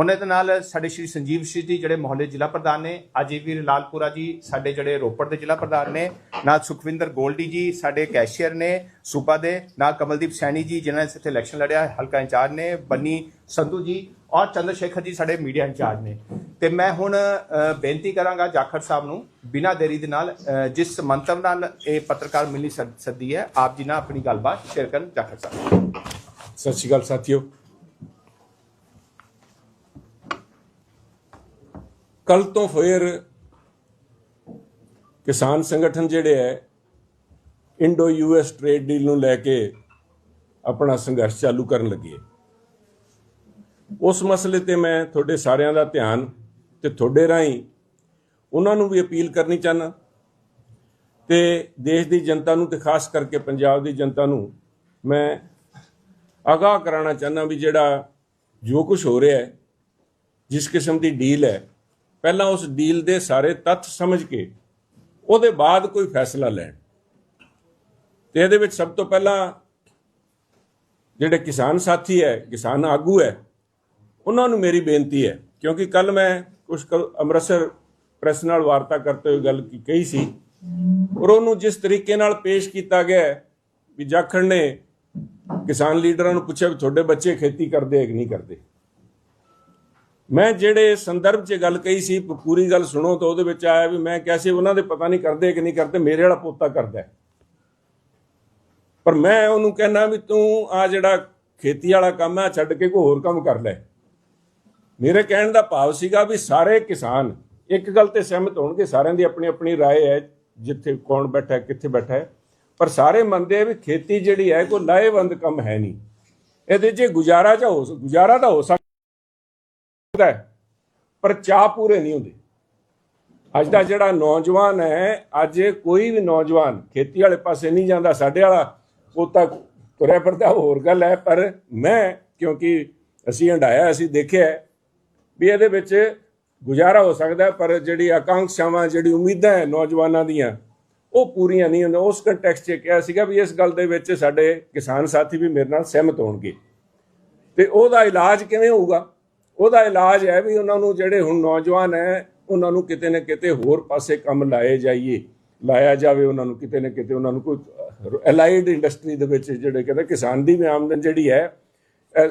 ਉਹਨਾਂ ਦੇ ਨਾਲ ਸਾਡੇ ਸ਼੍ਰੀ ਸੰਜੀਵ ਸ਼੍ਰੀ ਜੀ ਜਿਹੜੇ ਮੁਹੱਲੇ ਜ਼ਿਲ੍ਹਾ ਪ੍ਰਧਾਨ ਨੇ ਅਜੀਵੀਰ ਲਾਲਪੁਰਾ ਜੀ ਸਾਡੇ ਜਿਹੜੇ ਰੋਪੜ ਦੇ ਜ਼ਿਲ੍ਹਾ ਪ੍ਰਧਾਨ ਨੇ, ਨਾਲ ਸੁਖਵਿੰਦਰ ਗੋਲਡੀ ਜੀ ਸਾਡੇ ਕੈਸ਼ੀਅਰ ਨੇ, ਸੂਬਾ ਦੇ, ਨਾਲ ਕਮਲਦੀਪ ਸੈਣੀ ਜੀ ਜਿਨ੍ਹਾਂ ਨੇ ਇੱਥੇ ਇਲੈਕਸ਼ਨ ਲੜਿਆ, ਹਲਕਾ ਇੰਚਾਰਜ ਨੇ, ਬੰਨੀ ਸੰਧੂ ਜੀ, ਔਰ ਚੰਦਰ ਸ਼ੇਖਰ ਜੀ ਸਾਡੇ ਮੀਡੀਆ ਇੰਚਾਰਜ ਨੇ। ਤੇ ਮੈਂ ਹੁਣ ਬੇਨਤੀ ਕਰਾਂਗਾ ਜਾਖੜ ਸਾਹਿਬ ਨੂੰ ਬਿਨਾਂ ਦੇਰੀ ਦੇ ਨਾਲ ਜਿਸ ਮੰਤਵ ਨਾਲ ਇਹ ਪੱਤਰਕਾਰ ਮਿਲਣੀ ਸੱਦੀ ਹੈ, ਆਪ ਜੀ ਨਾਲ ਆਪਣੀ ਗੱਲਬਾਤ ਸ਼ੇਅਰ ਕਰਨ ਜਾਖੜ ਸਾਹਿਬ। ਸਤਿ ਸ਼੍ਰੀ ਅਕਾਲ ਸਾਥੀਓ। ਕੱਲ ਤੋਂ ਫਿਰ ਕਿਸਾਨ ਸੰਗਠਨ ਜਿਹੜੇ ਹੈ ਇੰਡੋ ਯੂਐਸ ਟ੍ਰੇਡ ਡੀਲ ਨੂੰ ਲੈ ਕੇ ਆਪਣਾ ਸੰਘਰਸ਼ ਚਾਲੂ ਕਰਨ ਲੱਗੇ ਉਸ ਮਸਲੇ ਤੇ ਮੈਂ ਤੁਹਾਡੇ ਸਾਰਿਆਂ ਦਾ ਧਿਆਨ ਤੇ ਤੁਹਾਡੇ ਰਾਹੀਂ ਉਹਨਾਂ ਨੂੰ ਵੀ ਅਪੀਲ ਕਰਨੀ ਚਾਹਨਾ ਤੇ ਦੇਸ਼ ਦੀ ਜਨਤਾ ਨੂੰ ਤੇ ਖਾਸ ਕਰਕੇ ਪੰਜਾਬ ਦੀ ਜਨਤਾ ਨੂੰ ਮੈਂ ਆਗਾਹ ਕਰਾਉਣਾ ਚਾਹੁੰਦਾ ਵੀ ਜਿਹੜਾ ਜੋ ਕੁਝ ਹੋ ਰਿਹਾ ਹੈ ਜਿਸ ਕਿਸਮ ਦੀ ਡੀਲ ਹੈ ਪਹਿਲਾਂ ਉਸ ਡੀਲ ਦੇ ਸਾਰੇ ਤੱਥ ਸਮਝ ਕੇ ਉਹਦੇ ਬਾਅਦ ਕੋਈ ਫੈਸਲਾ ਲੈਣ। ਤੇ ਇਹਦੇ ਵਿੱਚ ਸਭ ਤੋਂ ਪਹਿਲਾਂ ਜਿਹੜੇ ਕਿਸਾਨ ਸਾਥੀ ਹੈ, ਕਿਸਾਨ ਆਗੂ ਹੈ, ਉਹਨਾਂ ਨੂੰ ਮੇਰੀ ਬੇਨਤੀ ਹੈ, ਕਿਉਂਕਿ ਕੱਲ ਮੈਂ ਕੁਝ ਅੰਮ੍ਰਿਤਸਰ ਪ੍ਰੈਸ ਨਾਲ ਵਾਰਤਾ ਕਰਦੇ ਹੋਏ ਗੱਲ ਕਹੀ ਸੀ ਔਰ ਉਹਨੂੰ ਜਿਸ ਤਰੀਕੇ ਨਾਲ ਪੇਸ਼ ਕੀਤਾ ਗਿਆ ਵੀ ਜਾਖੜ ਨੇ ਕਿਸਾਨ ਲੀਡਰਾਂ ਨੂੰ ਪੁੱਛਿਆ ਵੀ ਤੁਹਾਡੇ ਬੱਚੇ ਖੇਤੀ ਕਰਦੇ ਹੈ ਕਿ ਨਹੀਂ ਕਰਦੇ। ਮੈਂ ਜਿਹੜੇ ਸੰਦਰਭ 'ਚ ਗੱਲ ਕਹੀ ਸੀ ਪ- ਪੂਰੀ ਗੱਲ ਸੁਣੋ ਤਾਂ ਉਹਦੇ ਵਿੱਚ ਆਇਆ ਵੀ ਮੈਂ ਕਿਹਾ ਸੀ ਉਹਨਾਂ ਦੇ ਪਤਾ ਨਹੀਂ ਕਰਦੇ ਕਿ ਨਹੀਂ ਕਰਦੇ ਮੇਰੇ ਵਾਲਾ ਪੋਤਾ ਕਰਦਾ ਹੈ। ਪਰ ਮੈਂ ਉਹਨੂੰ ਕਹਿਣਾ ਵੀ ਤੂੰ ਆ ਜਿਹੜਾ ਖੇਤੀ ਵਾਲਾ ਕੰਮ ਹੈ ਛੱਡ ਕੇ ਕੋਈ ਹੋਰ ਕੰਮ ਕਰ ਲੈ ਮੇਰੇ ਕਹਿਣ ਦਾ ਭਾਵ ਸੀਗਾ ਵੀ ਸਾਰੇ ਕਿਸਾਨ ਇੱਕ ਗੱਲ ਤੇ ਸਹਿਮਤ ਹੋਣਗੇ ਸਾਰਿਆਂ ਦੀ ਆਪਣੀ ਆਪਣੀ رائے ਹੈ ਜਿੱਥੇ ਕੌਣ ਬੈਠਾ ਹੈ ਕਿੱਥੇ ਬੈਠਾ ਹੈ ਪਰ ਸਾਰੇ ਮੰਨਦੇ ਆ ਵੀ ਖੇਤੀ ਜਿਹੜੀ ਹੈ ਕੋਈ ਲਾਹੇਵੰਦ ਕੰਮ ਹੈ ਨਹੀਂ ਇਹਦੇ 'ਚ ਗੁਜ਼ਾਰਾ ਜਾਂ ਹੋ ਗੁਜ਼ਾਰਾ ਤਾਂ ਹੋ ਸਕਦਾ ਹੈ, ਪਰ ਚਾਹ ਪੂਰੇ ਨਹੀਂ ਹੁੰਦੇ। ਅੱਜ ਦਾ ਜਿਹੜਾ ਨੌਜਵਾਨ ਹੈ, ਅੱਜ ਕੋਈ ਵੀ ਨੌਜਵਾਨ ਖੇਤੀ ਵਾਲੇ ਪਾਸੇ ਨਹੀਂ ਜਾਂਦਾ, ਸਾਡੇ ਵਾਲਾ, ਉਹ ਤਾਂ ਤੁਰਿਆ ਫਿਰਦਾ, ਹੋਰ ਗੱਲ ਹੈ, ਪਰ ਮੈਂ, ਕਿਉਂਕਿ ਅਸੀਂ ਹੰਡਾਇਆ ਅਸੀਂ ਦੇਖਿਆ ਵੀ ਇਹਦੇ ਵਿੱਚ ਗੁਜ਼ਾਰਾ ਹੋ ਸਕਦਾ ਪਰ ਜਿਹੜੀ ਆਕਾਂਖਸ਼ਾਵਾਂ, ਜਿਹੜੀ ਉਮੀਦਾਂ ਹੈ ਨੌਜਵਾਨਾਂ ਦੀਆਂ, ਉਹ ਪੂਰੀਆਂ ਨਹੀਂ ਹੁੰਦੀਆਂ। ਉਸ ਕੰਟੈਕਸਟ 'ਚ ਕਿਹਾ ਸੀਗਾ ਵੀ ਇਸ ਗੱਲ ਦੇ ਵਿੱਚ ਸਾਡੇ ਕਿਸਾਨ ਸਾਥੀ ਵੀ ਮੇਰੇ ਨਾਲ ਸਹਿਮਤ ਹੋਣਗੇ। ਤੇ ਉਹਦਾ ਇਲਾਜ ਕਿਵੇਂ ਹੋਊਗਾ? ਉਹਦਾ ਇਲਾਜ ਹੈ ਵੀ ਉਹਨਾਂ ਨੂੰ ਜਿਹੜੇ ਹੁਣ ਨੌਜਵਾਨ ਹੈ ਉਹਨਾਂ ਨੂੰ ਕਿਤੇ ਨਾ ਕਿਤੇ ਹੋਰ ਪਾਸੇ ਕੰਮ ਲਾਏ ਜਾਈਏ ਲਾਇਆ ਜਾਵੇ ਉਹਨਾਂ ਨੂੰ ਕਿਤੇ ਨਾ ਕਿਤੇ ਉਹਨਾਂ ਨੂੰ ਕੋਈ ਅਲਾਈਡ ਇੰਡਸਟਰੀ ਦੇ ਵਿੱਚ ਜਿਹੜੇ ਕਹਿੰਦੇ ਕਿਸਾਨ ਦੀ ਵੀ ਆਮਦਨ ਜਿਹੜੀ ਹੈ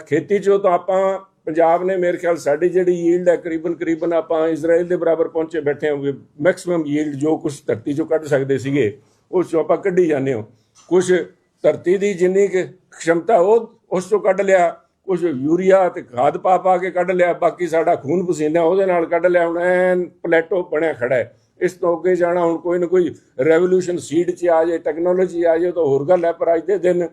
ਖੇਤੀ ਚੋਂ ਤਾਂ ਆਪਾਂ ਪੰਜਾਬ ਨੇ ਮੇਰੇ ਖਿਆਲ ਸਾਡੀ ਜਿਹੜੀ ਯੀਲਡ ਹੈ ਕਰੀਬਨ ਕਰੀਬਨ ਆਪਾਂ ਇਜ਼ਰਾਈਲ ਦੇ ਬਰਾਬਰ ਪਹੁੰਚੇ ਬੈਠੇ ਹਾਂ ਮੈਕਸਿਮਮ ਯੀਲਡ ਜੋ ਕੁਝ ਧਰਤੀ ਚੋਂ ਕੱਢ ਸਕਦੇ ਸੀਗੇ ਉਸ ਚੋਂ ਆਪਾਂ ਕੱਢੀ ਜਾਂਦੇ ਹਾਂ ਕੁਝ ਧਰਤੀ ਦੀ ਜਿੰਨੀ ਕੁ ਖਮਤਾ ਉਹ ਉਸ ਚੋਂ ਕੱਢ ਲਿਆ ਕੁਝ ਯੂਰੀਆ ਤੇ ਖਾਦ ਪਾ ਪਾ ਕੇ ਕੱਢ ਲਿਆ, ਬਾਕੀ ਸਾਡਾ ਖੂਨ ਪਸੀਨਾ ਉਹਦੇ ਨਾਲ ਕੱਢ ਲਿਆ, ਹੁਣ ਐਨ ਪਲੇਟੋ ਬਣਿਆ ਖੜਾ ਹੈ। ਇਸ ਤੋਂ ਅੱਗੇ ਜਾਣਾ, ਹੁਣ ਕੋਈ ਨਾ ਕੋਈ ਰੈਵੋਲੂਸ਼ਨ ਸੀਡ 'ਚ ਆ ਜਾਏ ਟੈਕਨੋਲੋਜੀ ਆ ਜਾਏ, ਤਾਂ ਹੋਰ ਗੱਲ ਹੈ, ਪਰ ਅੱਜ ਦੇ ਦਿਨ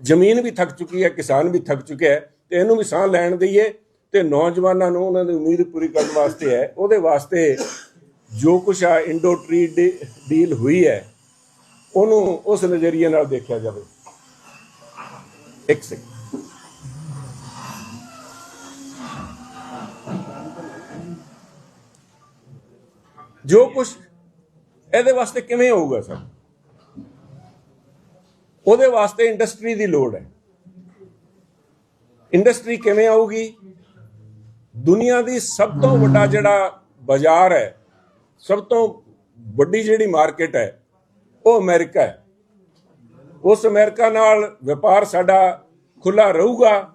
ਜ਼ਮੀਨ ਵੀ ਥੱਕ ਚੁੱਕੀ ਹੈ, ਕਿਸਾਨ ਵੀ ਥੱਕ ਚੁੱਕਿਆ ਹੈ, ਤੇ ਇਹਨੂੰ ਵੀ ਸਾਹ ਲੈਣ ਦਈਏ, ਤੇ ਨੌਜਵਾਨਾਂ ਨੂੰ ਉਹਨਾਂ ਦੀ ਉਮੀਦ ਪੂਰੀ ਕਰਨ ਵਾਸਤੇ ਹੈ। ਉਹਦੇ ਵਾਸਤੇ ਜੋ ਕੁਛ ਆ ਇੰਡੋ ਟ੍ਰੀ ਡੀਲ ਹੋਈ ਹੈ, ਉਹਨੂੰ ਉਸ ਨਜ਼ਰੀਏ ਨਾਲ ਦੇਖਿਆ ਜਾਵੇ। ਇੱਕ ਸੈਕਿੰਡ ਜੋ ਕੁਛ ਇਹਦੇ ਵਾਸਤੇ ਕਿਵੇਂ ਹੋਊਗਾ ਸਰ? ਉਹਦੇ ਵਾਸਤੇ ਇੰਡਸਟਰੀ ਦੀ ਲੋੜ ਹੈ। ਇੰਡਸਟਰੀ ਕਿਵੇਂ ਆਊਗੀ? ਦੁਨੀਆ ਦੀ ਸਭ ਤੋਂ ਵੱਡਾ ਜਿਹੜਾ ਬਾਜ਼ਾਰ ਹੈ, ਸਭ ਤੋਂ ਵੱਡੀ ਜਿਹੜੀ ਮਾਰਕੀਟ ਹੈ, ਉਹ ਅਮਰੀਕਾ ਹੈ। ਉਸ ਅਮਰੀਕਾ ਨਾਲ ਵਪਾਰ ਸਾਡਾ ਖੁੱਲਾ ਰਹੂਗਾ।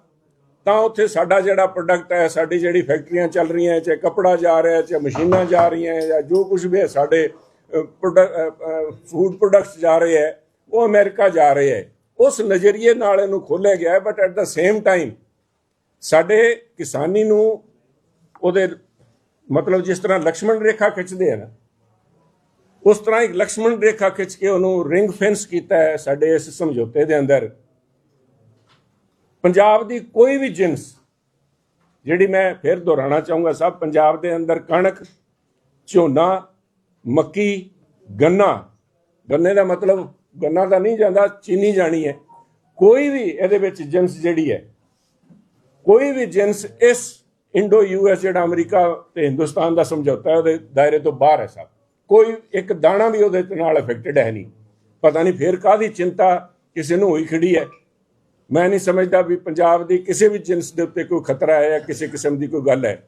ਤਾਂ ਉੱਥੇ ਸਾਡਾ ਜਿਹੜਾ ਪ੍ਰੋਡਕਟ ਹੈ, ਸਾਡੀ ਜਿਹੜੀ ਫੈਕਟਰੀਆਂ ਚੱਲ ਰਹੀਆਂ, ਚਾਹੇ ਕਪੜਾ ਜਾ ਰਿਹਾ, ਚਾਹੇ ਮਸ਼ੀਨਾਂ ਜਾ ਰਹੀਆਂ ਹੈ ਜਾਂ ਜੋ ਕੁਝ ਵੀ ਹੈ, ਸਾਡੇ ਫੂਡ ਪ੍ਰੋਡਕਟਸ ਜਾ ਰਹੇ ਹੈ, ਉਹ ਅਮਰੀਕਾ ਜਾ ਰਹੇ ਹੈ। ਉਸ ਨਜ਼ਰੀਏ ਨਾਲ ਇਹਨੂੰ ਖੋਲਿਆ ਗਿਆ ਹੈ but at the same time ਸਾਡੇ ਕਿਸਾਨੀ ਨੂੰ ਉਹਦੇ ਮਤਲਬ ਜਿਸ ਤਰ੍ਹਾਂ ਲਕਸ਼ਮਣ ਰੇਖਾ ਖਿੱਚਦੇ ਆ ਨਾ, ਉਸ ਤਰ੍ਹਾਂ ਇੱਕ ਲਕਸ਼ਮਣ ਰੇਖਾ ਖਿੱਚ ਕੇ ਉਹਨੂੰ ਰਿੰਗ ਫੈਂਸ ਕੀਤਾ ਹੈ ਸਾਡੇ ਇਸ ਸਮਝੌਤੇ ਦੇ ਅੰਦਰ। ਪੰਜਾਬ ਦੀ ਕੋਈ ਵੀ ਜਿੰਸ ਜਿਹੜੀ ਮੈਂ ਫਿਰ ਦੁਹਰਾਉਣਾ ਚਾਹੂੰਗਾ ਸਭ, ਪੰਜਾਬ ਦੇ ਅੰਦਰ ਕਣਕ, ਝੋਨਾ, ਮੱਕੀ, ਗੰਨਾ। ਗੰਨੇ ਦਾ ਮਤਲਬ ਗੰਨਾ ਤਾਂ ਨਹੀਂ ਜਾਂਦਾ, ਚੀਨੀ ਜਾਣੀ ਹੈ। ਕੋਈ ਵੀ ਇਹਦੇ ਵਿੱਚ ਜਿੰਸ ਜਿਹੜੀ ਹੈ, ਕੋਈ ਵੀ ਜਿੰਸ ਇਸ ਇੰਡੋ ਯੂਐਸ ਜਿਹੜਾ ਅਮਰੀਕਾ ਤੇ ਹਿੰਦੁਸਤਾਨ ਦਾ ਸਮਝੌਤਾ ਹੈ, ਉਹਦੇ ਦਾਇਰੇ ਤੋਂ ਬਾਹਰ ਹੈ ਸਭ। ਕੋਈ ਇੱਕ ਦਾਣਾ ਵੀ ਉਹਦੇ ਨਾਲ ਅਫੈਕਟਡ ਹੈ ਨਹੀਂ। ਪਤਾ ਨਹੀਂ ਫੇਰ ਕਾਦੀ ਚਿੰਤਾ, ਕਿਸੇ ਨੂੰ ਹੋਈ ਖੜੀ ਹੈ। ਮੈਂ ਨਹੀਂ ਸਮਝਦਾ ਵੀ ਪੰਜਾਬ ਦੀ ਕਿਸੇ ਵੀ ਜਿੰਸ ਦੇ ਉੱਤੇ ਕੋਈ ਖਤਰਾ ਹੈ ਜਾਂ ਕਿਸੇ ਕਿਸਮ ਦੀ ਕੋਈ ਗੱਲ ਹੈ।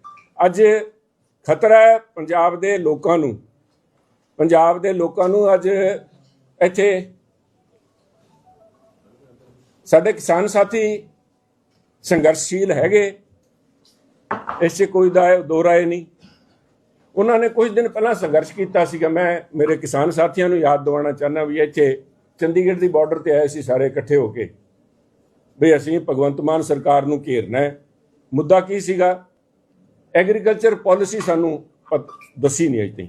ਅੱਜ ਖਤਰਾ ਹੈ ਪੰਜਾਬ ਦੇ ਲੋਕਾਂ ਨੂੰ। ਪੰਜਾਬ ਦੇ ਲੋਕਾਂ ਨੂੰ ਅੱਜ ਇੱਥੇ ਸਾਡੇ ਕਿਸਾਨ ਸਾਥੀ ਸੰਘਰਸ਼ੀਲ ਹੈਗੇ। ਇਸ 'ਚ ਕੋਈ ਦਾ ਦੋ ਰਾਏ ਨਹੀਂ। ਉਹਨਾਂ ਨੇ ਕੁਝ ਦਿਨ ਪਹਿਲਾਂ ਸੰਘਰਸ਼ ਕੀਤਾ ਸੀਗਾ। ਮੈਂ ਮੇਰੇ ਕਿਸਾਨ ਸਾਥੀਆਂ ਨੂੰ ਯਾਦ ਦਿਵਾਉਣਾ ਚਾਹੁੰਦਾ ਵੀ ਇੱਥੇ ਚੰਡੀਗੜ੍ਹ ਦੀ ਬਾਰਡਰ ਤੇ ਆਏ ਸੀ ਸਾਰੇ ਇਕੱਠੇ ਹੋ ਕੇ। ਵੀ ਅਸੀਂ ਭਗਵੰਤ ਮਾਨ ਸਰਕਾਰ ਨੂੰ ਘੇਰਨਾ ਹੈ। ਮੁੱਦਾ ਕੀ ਸੀਗਾ? ਐਗਰੀਕਲਚਰ ਪਾਲਿਸੀ ਸਾਨੂੰ ਦੱਸੀ ਨਹੀਂ ਅਜੇ ਤਾਈਂ।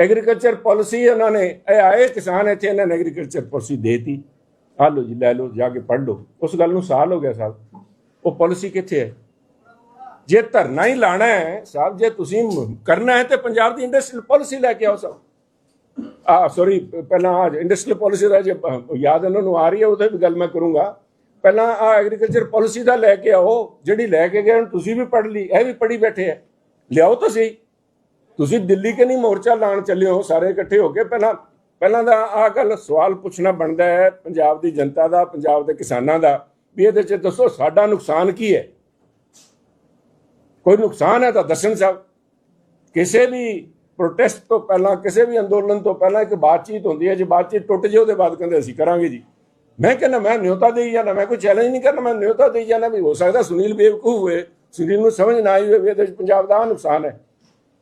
ਐਗਰੀਕਲਚਰ ਪਾਲਿਸੀ ਉਹਨਾਂ ਨੇ, ਇਹ ਆਏ ਕਿਸਾਨ ਇੱਥੇ, ਇਹਨਾਂ ਨੇ ਐਗਰੀਕਲਚਰ ਪਾਲਿਸੀ ਦੇਤੀ। ਆ ਲਓ ਜੀ, ਲੈ ਲਓ, ਜਾ ਕੇ ਪੜ੍ਹ ਲਓ। ਉਸ ਗੱਲ ਨੂੰ ਸਾਲ ਹੋ ਗਿਆ ਸਾਹਿਬ ਉਹ ਪਾਲਿਸੀ ਕਿੱਥੇ ਹੈ? ਜੇ ਧਰਨਾ ਹੀ ਲਾਣਾ ਹੈ, ਸਾਹਿਬ, ਜੇ ਤੁਸੀਂ ਕਰਨਾ ਹੈ ਤੇ ਪੰਜਾਬ ਦੀ ਇੰਡਸਟਰੀਅਲ ਪਾਲਿਸੀ ਲੈ ਕੇ ਆਓ ਸਾਹਿਬ ਆ ਸੌਰੀ ਪਹਿਲਾਂ ਆ ਇੰਡਸਟਰੀਅਲ ਪਾਲਿਸੀ ਦਾ ਜੇ ਯਾਦ ਇਹਨਾਂ ਨੂੰ ਆ ਰਹੀ ਹੈ, ਉਹਦੇ ਵੀ ਗੱਲ ਮੈਂ ਕਰੂੰਗਾ। ਪਹਿਲਾਂ ਆ ਐਗਰੀਕਲਚਰ ਪਾਲਿਸੀ ਦਾ ਲੈ ਕੇ ਆਓ, ਜਿਹੜੀ ਲੈ ਕੇ ਗਏ ਤੁਸੀਂ ਵੀ ਪੜ੍ਹ ਲਈ, ਇਹ ਵੀ ਪੜ੍ਹੀ ਬੈਠੇ ਹੈ ਲਿਆਓ ਤੁਸੀਂ ਤੁਸੀਂ ਦਿੱਲੀ ਕਿ ਨਹੀਂ ਮੋਰਚਾ ਲਾਣ ਚੱਲੇ ਹੋ, ਸਾਰੇ ਇਕੱਠੇ ਹੋ ਕੇ। ਪਹਿਲਾਂ ਪਹਿਲਾਂ ਦਾ ਆ ਗੱਲ ਸਵਾਲ ਪੁੱਛਣਾ ਬਣਦਾ ਹੈ, ਪੰਜਾਬ ਦੀ ਜਨਤਾ ਦਾ, ਪੰਜਾਬ ਦੇ ਕਿਸਾਨਾਂ ਦਾ, ਵੀ ਇਹਦੇ 'ਚ ਦੱਸੋ ਸਾਡਾ ਨੁਕਸਾਨ ਕੀ ਹੈ? ਕੋਈ ਨੁਕਸਾਨ ਹੈ ਤਾਂ ਦੱਸਣ ਸਾਹਿਬ। ਕਿਸੇ ਵੀ ਪ੍ਰੋਟੈਸਟ ਤੋਂ ਪਹਿਲਾਂ, ਕਿਸੇ ਵੀ ਅੰਦੋਲਨ ਤੋਂ ਪਹਿਲਾਂ ਇੱਕ ਬਾਤਚੀਤ ਹੁੰਦੀ ਹੈ, ਜੇ ਬਾਤਚੀਤ ਟੁੱਟ ਜੇ ਉਹਦੇ ਬਾਅਦ ਕਹਿੰਦੇ ਅਸੀਂ ਕਰਾਂਗੇ ਜੀ। ਮੈਂ ਕਹਿੰਦਾ, ਮੈਂ ਨਿਯੋਤਾ ਦੇਈ ਜਾਣਾ ਮੈਂ ਕੋਈ ਚੈਲੰਜ ਨਹੀਂ ਕਰਨਾ, ਮੈਂ ਨਿਯੋਤਾ ਦੇਈ ਜਾਣਾ ਵੀ ਹੋ ਸਕਦਾ ਸੁਨੀਲ ਬੇਵਕੂਫ ਹੋਏ ਸੁਨੀਲ ਨੂੰ ਸਮਝ ਨਾ ਆਈ ਹੋਵੇ ਵੀ ਇਹਦੇ ਪੰਜਾਬ ਦਾ ਆਹ ਨੁਕਸਾਨ ਹੈ।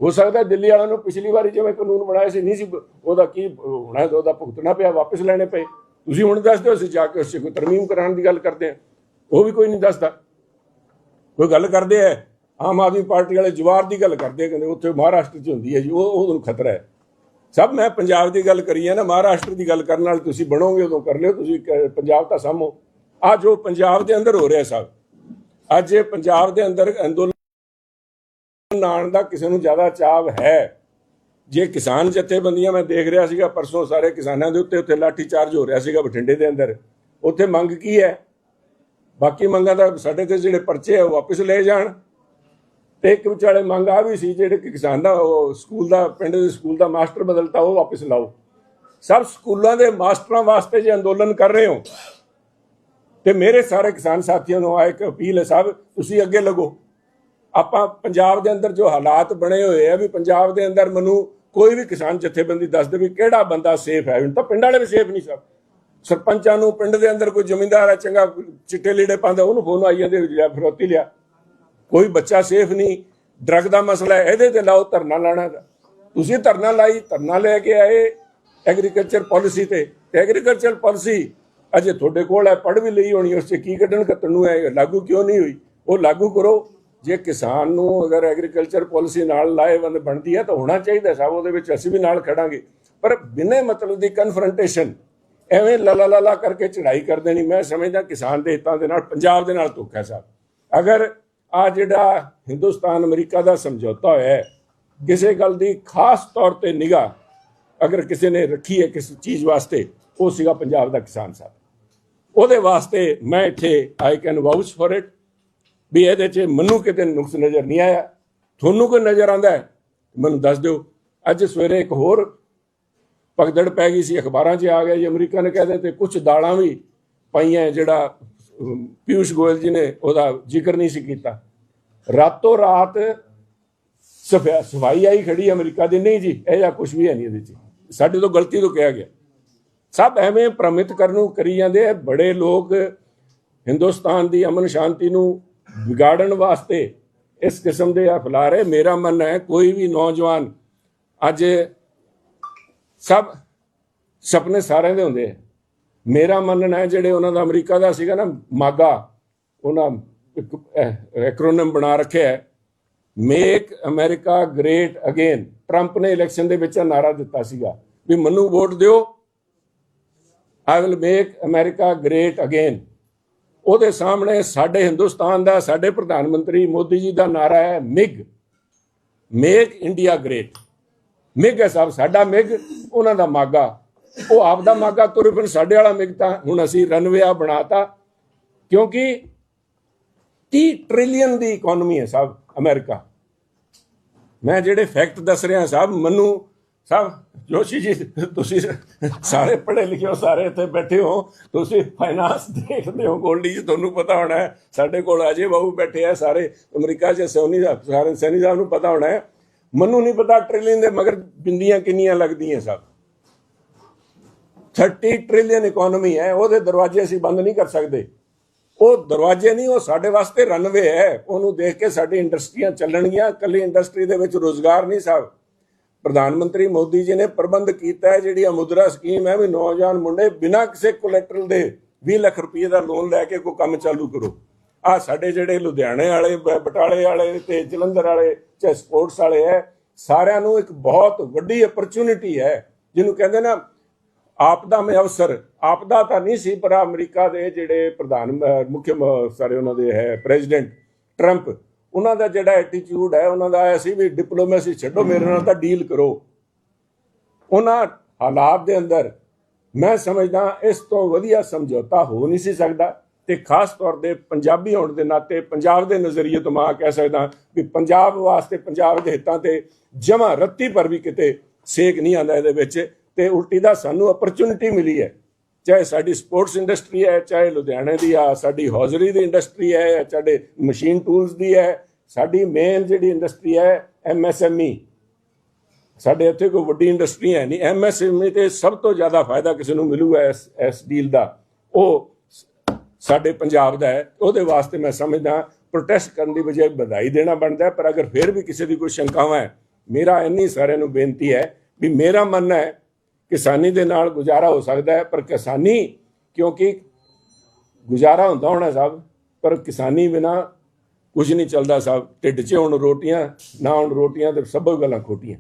ਹੋ ਸਕਦਾ ਦਿੱਲੀ ਵਾਲਿਆਂ ਨੂੰ ਪਿਛਲੀ ਵਾਰੀ ਜਿਵੇਂ ਕਾਨੂੰਨ ਬਣਾਇਆ ਸੀ, ਨਹੀਂ ਸੀ, ਉਹਦਾ ਕੀ ਹੋਣਾ ਉਹਦਾ ਭੁਗਤਣਾ ਪਿਆ, ਵਾਪਸ ਲੈਣੇ ਪਏ। ਤੁਸੀਂ ਹੁਣ ਦੱਸ ਦਿਓ, ਅਸੀਂ ਜਾ ਕੇ ਉਸ 'ਚ ਕੋਈ ਤਰਮੀਮ ਕਰਾਉਣ ਦੀ ਗੱਲ ਕਰਦੇ ਹਾਂ। ਉਹ ਵੀ ਕੋਈ ਨਹੀਂ ਦੱਸਦਾ। ਕੋਈ ਗੱਲ ਕਰਦੇ ਐ ਆਮ ਆਦਮੀ ਪਾਰਟੀ ਵਾਲੇ ਜਵਾਰ ਦੀ ਗੱਲ ਕਰਦੇ ਕਹਿੰਦੇ ਉੱਥੇ ਮਹਾਰਾਸ਼ਟਰ 'ਚ ਹੁੰਦੀ ਹੈ ਜੀ, ਉਹ ਉਹਨੂੰ ਖਤਰਾ ਹੈ। ਸਭ ਮੈਂ ਪੰਜਾਬ ਦੀ ਗੱਲ ਕਰੀ ਹੈ ਨਾ, ਮਹਾਰਾਸ਼ਟਰ ਦੀ ਗੱਲ ਕਰਨ ਨਾਲ ਤੁਸੀਂ ਬਣੋਗੇ, ਉਦੋਂ ਕਰ ਲਿਓ, ਤੁਸੀਂ ਪੰਜਾਬ ਤਾਂ ਸਾਹਮੋ ਆ ਜੋ ਪੰਜਾਬ ਦੇ ਅੰਦਰ ਹੋ ਰਿਹਾ ਸਭ, ਅੱਜ ਇਹ ਪੰਜਾਬ ਦੇ ਅੰਦਰ ਅੰਦੋਲਨ ਆਉਣ ਦਾ ਕਿਸੇ ਨੂੰ ਜ਼ਿਆਦਾ ਚਾਵ ਹੈ। ਜੇ ਕਿਸਾਨ ਜਥੇਬੰਦੀਆਂ, ਮੈਂ ਦੇਖ ਰਿਹਾ ਸੀਗਾ ਪਰਸੋਂ ਸਾਰੇ ਕਿਸਾਨਾਂ ਦੇ ਉੱਤੇ ਉੱਥੇ ਲਾਠੀ ਚਾਰਜ ਹੋ ਰਿਹਾ ਸੀਗਾ ਬਠਿੰਡੇ ਦੇ ਅੰਦਰ। ਉੱਥੇ ਮੰਗ ਕੀ ਹੈ? ਬਾਕੀ ਮੰਗਾਂ ਦਾ ਸਾਡੇ ਤੇ ਜਿਹੜੇ ਪਰਚੇ ਆ, ਉਹ ਵਾਪਸ ਲਏ ਜਾਣ। ਤੇ ਇੱਕ ਵਿਚਾਲੇ ਮੰਗ ਆ ਵੀ ਸੀ ਜਿਹੜੇ ਕਿਸਾਨ ਦਾ ਉਹ ਸਕੂਲ ਦਾ, ਪਿੰਡ ਦੇ ਸਕੂਲ ਦਾ ਮਾਸਟਰ ਬਦਲਤਾ, ਉਹ ਵਾਪਸ ਲਾਓ। ਸਭ ਸਕੂਲਾਂ ਦੇ ਮਾਸਟਰਾਂ ਵਾਸਤੇ ਜੇ ਅੰਦੋਲਨ ਕਰ ਰਹੇ ਹੋ, ਤੇ ਮੇਰੇ ਸਾਰੇ ਕਿਸਾਨ ਸਾਥੀਆਂ ਨੂੰ ਆ ਇੱਕ ਅਪੀਲ ਹੈ ਸਾਹਿਬ ਤੁਸੀਂ ਅੱਗੇ ਲੱਗੋ। ਆਪਾਂ ਪੰਜਾਬ ਦੇ ਅੰਦਰ ਜੋ ਹਾਲਾਤ ਬਣੇ ਹੋਏ ਆ, ਵੀ ਪੰਜਾਬ ਦੇ ਅੰਦਰ ਮੈਨੂੰ ਕੋਈ ਵੀ ਕਿਸਾਨ ਜਥੇਬੰਦੀ ਦੱਸ ਦੇ ਵੀ ਕਿਹੜਾ ਬੰਦਾ ਸੇਫ ਹੈ। ਹੁਣ ਤਾਂ ਪਿੰਡ ਵਾਲੇ ਵੀ ਸੇਫ ਨਹੀਂ ਸਭ ਸਰਪੰਚਾਂ ਨੂੰ ਪਿੰਡ ਦੇ ਅੰਦਰ ਕੋਈ ਜ਼ਮੀਂਦਾਰ ਹੈ, ਚੰਗਾ ਚਿੱਟੇ ਲੀੜੇ ਪਾਉਂਦਾ, ਉਹਨੂੰ ਫੋਨ ਆਈ ਜਾਂਦੇ ਲਿਆ ਫਿਰੋਤੀ ਲਿਆ। ਕੋਈ ਬੱਚਾ ਸੇਫ ਨਹੀਂ ਡਰਗ ਦਾ ਮਸਲਾ ਹੈ, ਇਹਦੇ ਤੇ ਲਾਓ ਧਰਨਾ ਲਾਣਾ ਤੁਸੀਂ ਧਰਨਾ ਲਾਈ, ਧਰਨਾ ਲੈ ਕੇ ਆਏ ਐਗਰੀਕਲਚਰ ਪਾਲਿਸੀ ਤੇ। ਐਗਰੀਕਲਚਰ ਪਾਲਿਸੀ ਅਜੇ ਤੁਹਾਡੇ ਕੋਲ ਹੈ ਪੜ ਵੀ ਲਈ ਹੋਣੀ ਉਸ 'ਚ ਕੀ ਕੱਢਣ ਕੱਤਣ ਨੂੰ ਹੈ ਲਾਗੂ ਕਿਉਂ ਨਹੀਂ ਹੋਈ? ਉਹ ਲਾਗੂ ਕਰੋ। ਜੇ ਕਿਸਾਨ ਨੂੰ ਅਗਰ ਐਗਰੀਕਲਚਰ ਪਾਲਿਸੀ ਨਾਲ ਲਾਹੇਵੰਦ ਬਣਦੀ ਹੈ ਤਾਂ ਹੋਣਾ ਚਾਹੀਦਾ ਸਾਹਿਬ ਉਹਦੇ ਵਿੱਚ ਅਸੀਂ ਵੀ ਨਾਲ ਖੜਾਂਗੇ। ਪਰ ਬਿਨੇ ਮਤਲਬ ਦੀ ਕਨਫਰੰਟੇਸ਼ਨ ਐਵੇਂ ਲਲਾ ਲਲਾ ਕਰਕੇ ਚੜਾਈ ਕਰ ਦੇਣੀ, ਮੈਂ ਸਮਝਦਾ ਕਿਸਾਨ ਦੇ ਹਿੱਤਾਂ ਦੇ ਨਾਲ, ਪੰਜਾਬ ਦੇ ਨਾਲ ਧੋਖਾ ਸਾਹਿਬ ਅਗਰ ਆ ਜਿਹੜਾ ਹਿੰਦੁਸਤਾਨ, ਅਮਰੀਕਾ ਦਾ ਸਮਝੌਤਾ ਹੋਇਆ ਹੈ, ਕਿਸੇ ਗੱਲ ਦੀ ਖਾਸ ਤੌਰ ਤੇ ਨਿਗਾਹ ਅਗਰ ਕਿਸੇ ਨੇ ਰੱਖੀ ਹੈ ਕਿਸੇ ਚੀਜ਼ ਵਾਸਤੇ, ਉਹ ਸੀਗਾ ਪੰਜਾਬ ਦਾ ਕਿਸਾਨ ਸਾਹਿਬ ਉਹਦੇ ਵਾਸਤੇ ਮੈਂ ਇੱਥੇ I can vouch for it ਵੀ ਇਹਦੇ 'ਚ ਮੈਨੂੰ ਕਿਤੇ ਨੁਕਸ ਨਜ਼ਰ ਨਹੀਂ ਆਇਆ। ਤੁਹਾਨੂੰ ਕੋਈ ਨਜ਼ਰ ਆਂਦਾ ਹੈ, ਮੈਨੂੰ ਦੱਸ ਦਿਓ। ਅੱਜ ਸਵੇਰੇ ਇੱਕ ਹੋਰ ਭਗਦੜ ਪੈ ਗਈ ਸੀ, ਅਖਬਾਰਾਂ 'ਚ ਆ ਗਿਆ ਜੀ, ਅਮਰੀਕਾ ਨੇ ਕਹਿੰਦੇ ਤੇ ਕੁਝ ਦਾਲਾਂ ਵੀ ਪਾਈਆਂ ਜਿਹੜਾ ਪਿਊਸ਼ ਗੋਇਲ ਜੀ ਨੇ ਉਹਦਾ ਜ਼ਿਕਰ ਨਹੀਂ ਸੀ ਕੀਤਾ। ਰਾਤੋਂ ਰਾਤ ਸਫਾ ਸਫ਼ਾਈ ਆਈ ਖੜੀ ਅਮਰੀਕਾ ਦੀ, ਨਹੀਂ ਜੀ, ਇਹ ਜਾਂ ਕੁਝ ਵੀ ਹੈ ਨਹੀਂ ਇਹਦੇ 'ਚ। ਸਾਡੇ ਤੋਂ ਗਲਤੀ ਤੋਂ ਕਿਹਾ ਗਿਆ। ਸਭ ਐਵੇਂ ਭ੍ਰਮਿਤ ਕਰਨ ਨੂੰ ਕਰੀ ਜਾਂਦੇ ਆ, ਬੜੇ ਲੋਕ ਹਿੰਦੁਸਤਾਨ ਦੀ ਅਮਨ ਸ਼ਾਂਤੀ ਨੂੰ ਵਿਗਾੜਨ ਵਾਸਤੇ ਇਸ ਕਿਸਮ ਦੇ ਫੈਲਾ ਰਹੇ ਮੇਰਾ ਮੰਨਣਾ ਹੈ, ਕੋਈ ਵੀ ਨੌਜਵਾਨ ਅੱਜ ਸਭ ਸੁਪਨੇ ਸਾਰਿਆਂ ਦੇ ਹੁੰਦੇ ਆ। ਮੇਰਾ ਮੰਨਣਾ ਹੈ ਜਿਹੜੇ ਉਹਨਾਂ ਦਾ ਅਮਰੀਕਾ ਦਾ ਸੀਗਾ ਨਾ ਮਾਗਾ, ਉਹਨਾਂ ਇੱਕ ਐਕਰੋਨਿਮ ਬਣਾ ਰੱਖਿਆ ਹੈ। Make America great again Trump ਨੇ ਇਲੈਕਸ਼ਨ ਦੇ ਵਿੱਚ ਨਾਰਾ ਦਿੱਤਾ ਸੀਗਾ ਵੀ ਮੈਨੂੰ ਵੋਟ ਦਿਓ। I will make America great again ਉਹਦੇ ਸਾਹਮਣੇ ਸਾਡੇ ਹਿੰਦੁਸਤਾਨ ਦਾ, ਸਾਡੇ ਪ੍ਰਧਾਨ ਮੰਤਰੀ ਮੋਦੀ ਜੀ ਦਾ ਨਾਰਾ ਹੈ MIG make India great MIG ਹੈ ਸਾਹਿਬ, ਸਾਡਾ ਮਿਗ ਉਹਨਾਂ ਦਾ ਮਾਗਾ। ਉਹ ਆਪ ਦਾ ਮਾਗਾ ਤੁਰ ਫਿਰ ਸਾਡੇ ਵਾਲਾ ਮਿਗਤਾ ਹੁਣ ਅਸੀਂ ਰਨਵੇ ਆ ਬਣਾਤਾ। ਕਿਉਂਕਿ 30 ਟ੍ਰਿਲੀਅਨ ਦੀ ਇਕਨੋਮੀ ਹੈ ਸਾਹਿਬ ਅਮਰੀਕਾ। ਮੈਂ ਜਿਹੜੇ ਫੈਕਟ ਦੱਸ ਰਿਹਾ ਸਾਹਿਬ ਮੈਨੂੰ ਸਾਹਿਬ ਜੋਸ਼ੀ ਜੀ, ਤੁਸੀਂ ਸਾਰੇ ਪੜ੍ਹੇ ਲਿਖੇ ਹੋ, ਸਾਰੇ ਇੱਥੇ ਬੈਠੇ ਹੋ। ਤੁਸੀਂ ਫਾਈਨਾਂਸ ਦੇਖਦੇ ਹੋ, ਗੋਲਡੀ ਜੀ, ਤੁਹਾਨੂੰ ਪਤਾ ਹੋਣਾ ਹੈ। ਸਾਡੇ ਕੋਲ ਅਜੇ ਬਾਬੂ ਬੈਠੇ ਆ, ਸਾਰੇ ਅਮਰੀਕਾ 'ਚ ਸੋਨੀ ਦਾ, ਸਾਰੇ ਸੈਨੀ ਸਾਹਿਬ ਨੂੰ ਪਤਾ ਹੋਣਾ ਹੈ। ਮੈਨੂੰ ਨਹੀਂ ਪਤਾ ਟ੍ਰਿਲੀਅਨ ਦੇ ਮਗਰ ਬਿੰਦੀਆਂ ਕਿੰਨੀਆਂ ਲੱਗਦੀਆਂ ਸਭ 30 ਟ੍ਰਿਲੀਅਨ ਇਕਨੋਮੀ ਹੈ, ਉਹਦੇ ਦਰਵਾਜ਼ੇ ਅਸੀਂ ਬੰਦ ਨਹੀਂ ਕਰ ਸਕਦੇ। ਉਹ ਦਰਵਾਜ਼ੇ ਨਹੀਂ, ਉਹ ਸਾਡੇ ਵਾਸਤੇ ਰਨਵੇ ਹੈ। ਉਹਨੂੰ ਦੇਖ ਕੇ ਸਾਡੀ ਇੰਡਸਟਰੀਆਂ ਚੱਲਣਗੀਆਂ। ਕੱਲੀ ਇੰਡਸਟਰੀ ਦੇ ਵਿੱਚ ਰੋਜ਼ਗਾਰ ਨਹੀਂ ਸਾਹਿਬ ਪ੍ਰਧਾਨ ਮੰਤਰੀ ਮੋਦੀ ਜੀ ਨੇ ਪ੍ਰਬੰਧ ਕੀਤਾ ਹੈ, ਜਿਹੜੀ ਆ ਮੁਦਰਾ ਸਕੀਮ ਹੈ ਵੀ ਨੌਜਵਾਨ ਮੁੰਡੇ ਬਿਨਾਂ ਕਿਸੇ ਕੋਲੈਟਰਲ ਦੇ 20 ਲੱਖ ਰੁਪਏ ਦਾ ਲੋਨ ਲੈ ਕੇ ਕੋਈ ਕੰਮ ਚਾਲੂ ਕਰੋ। ਆ ਸਾਡੇ ਜਿਹੜੇ ਲੁਧਿਆਣੇ ਵਾਲੇ ਬਟਾਲੇ ਵਾਲੇ ਤੇ ਜਲੰਧਰ ਵਾਲੇ ਚਾਹੇ ਸਪੋਰਟਸ ਵਾਲੇ ਹੈ, ਸਾਰਿਆਂ ਨੂੰ ਇੱਕ ਬਹੁਤ ਵੱਡੀ ਅਪਰਚੂਨਿਟੀ ਹੈ, ਜਿਹਨੂੰ ਕਹਿੰਦੇ ਨਾ ਆਪਦਾ ਮੈਂ ਅਵਸਰ ਆਪਦਾ ਤਾਂ ਨਹੀਂ ਸੀ, ਪਰ ਅਮਰੀਕਾ ਦੇ ਜਿਹੜੇ ਪ੍ਰਧਾਨ ਮੁੱਖ ਸਾਰੇ ਉਹਨਾਂ ਦੇ ਹੈ, ਪ੍ਰੈਜ਼ੀਡੈਂਟ ਟਰੰਪ, ਉਹਨਾਂ ਦਾ ਜਿਹੜਾ ਐਟੀਟਿਊਡ ਹੈ, ਉਹਨਾਂ ਦਾ ਆਇਆ ਸੀ ਵੀ ਡਿਪਲੋਮੇਸੀ ਛੱਡੋ, ਮੇਰੇ ਨਾਲ ਤਾਂ ਡੀਲ ਕਰੋ। ਉਹਨਾਂ ਹਾਲਾਤ ਦੇ ਅੰਦਰ ਮੈਂ ਸਮਝਦਾ ਇਸ ਤੋਂ ਵਧੀਆ ਸਮਝੌਤਾ ਹੋ ਨਹੀਂ ਸੀ ਸਕਦਾ ਤੇ ਖਾਸ ਤੌਰ ਤੇ ਪੰਜਾਬੀ ਹੋਣ ਦੇ ਨਾਤੇ ਪੰਜਾਬ ਦੇ ਨਜ਼ਰੀਏ ਤੋਂ ਮੈਂ ਕਹਿ ਸਕਦਾ ਵੀ ਪੰਜਾਬ ਵਾਸਤੇ, ਪੰਜਾਬ ਦੇ ਹਿੱਤਾਂ ਤੇ ਜਮਾ ਰੱਤੀ ਪਰ ਵੀ ਕਿਤੇ ਸੇਕ ਨਹੀਂ ਆਂਦਾ ਇਹਦੇ ਵਿੱਚ। ਤੇ ਉਲਟੀ ਦਾ ਸਾਨੂੰ ਓਪਰਚੁਨਿਟੀ ਮਿਲੀ ਹੈ। ਚਾਹੇ ਸਾਡੀ ਸਪੋਰਟਸ ਇੰਡਸਟਰੀ ਹੈ, ਚਾਹੇ ਲੁਧਿਆਣੇ ਦੀ ਆ, ਸਾਡੀ ਹੌਜ਼ਰੀ ਦੀ ਇੰਡਸਟਰੀ ਹੈ ਸਾਡੇ ਮਸ਼ੀਨ ਟੂਲਸ ਦੀ ਹੈ, ਸਾਡੀ ਮੇਨ ਜਿਹੜੀ ਇੰਡਸਟਰੀ ਹੈ ਐਮਐਸਐਮਈ ਸਾਡੇ ਇੱਥੇ ਕੋਈ ਵੱਡੀ ਇੰਡਸਟਰੀ ਹੈ ਨਹੀਂ। ਐਮਐਸਐਮਈ ਤੇ ਸਭ ਤੋਂ ਜ਼ਿਆਦਾ ਫਾਇਦਾ ਕਿਸੇ ਨੂੰ ਮਿਲੂਗਾ ਇਸ ਇਸ ਡੀਲ ਦਾ। ਉਹ ਸਾਡੇ ਪੰਜਾਬ ਦਾ ਹੈ। ਉਹਦੇ ਵਾਸਤੇ ਮੈਂ ਸਮਝਦਾ ਪ੍ਰੋਟੈਸਟ ਕਰਨ ਦੀ ਬਜਾਏ ਵਧਾਈ ਦੇਣਾ ਬਣਦਾ ਪਰ ਅਗਰ ਫਿਰ ਵੀ ਕਿਸੇ ਦੀ ਕੋਈ ਸ਼ੰਕਾਵਾਂ ਹੈ, ਮੇਰਾ ਇੰਨੀ ਸਾਰਿਆਂ ਨੂੰ ਬੇਨਤੀ ਹੈ ਵੀ ਮੇਰਾ ਮੰਨਣਾ ਹੈ ਕਿਸਾਨੀ ਦੇ ਨਾਲ ਗੁਜ਼ਾਰਾ ਹੋ ਸਕਦਾ ਹੈ, ਪਰ ਕਿਸਾਨੀ ਕਿਉਂਕਿ ਗੁਜ਼ਾਰਾ ਹੁੰਦਾ ਹੋਣਾ ਸਾਹਿਬ, ਪਰ ਕਿਸਾਨੀ ਬਿਨਾ ਕੁਝ ਨਹੀਂ ਚੱਲਦਾ ਸਾਹਿਬ। ਢਿੱਡ 'ਚ ਹੁਣ ਰੋਟੀਆਂ, ਨਾ ਹੁਣ ਰੋਟੀਆਂ ਤੇ ਸਭ ਗੱਲਾਂ ਖੋਟੀਆਂ।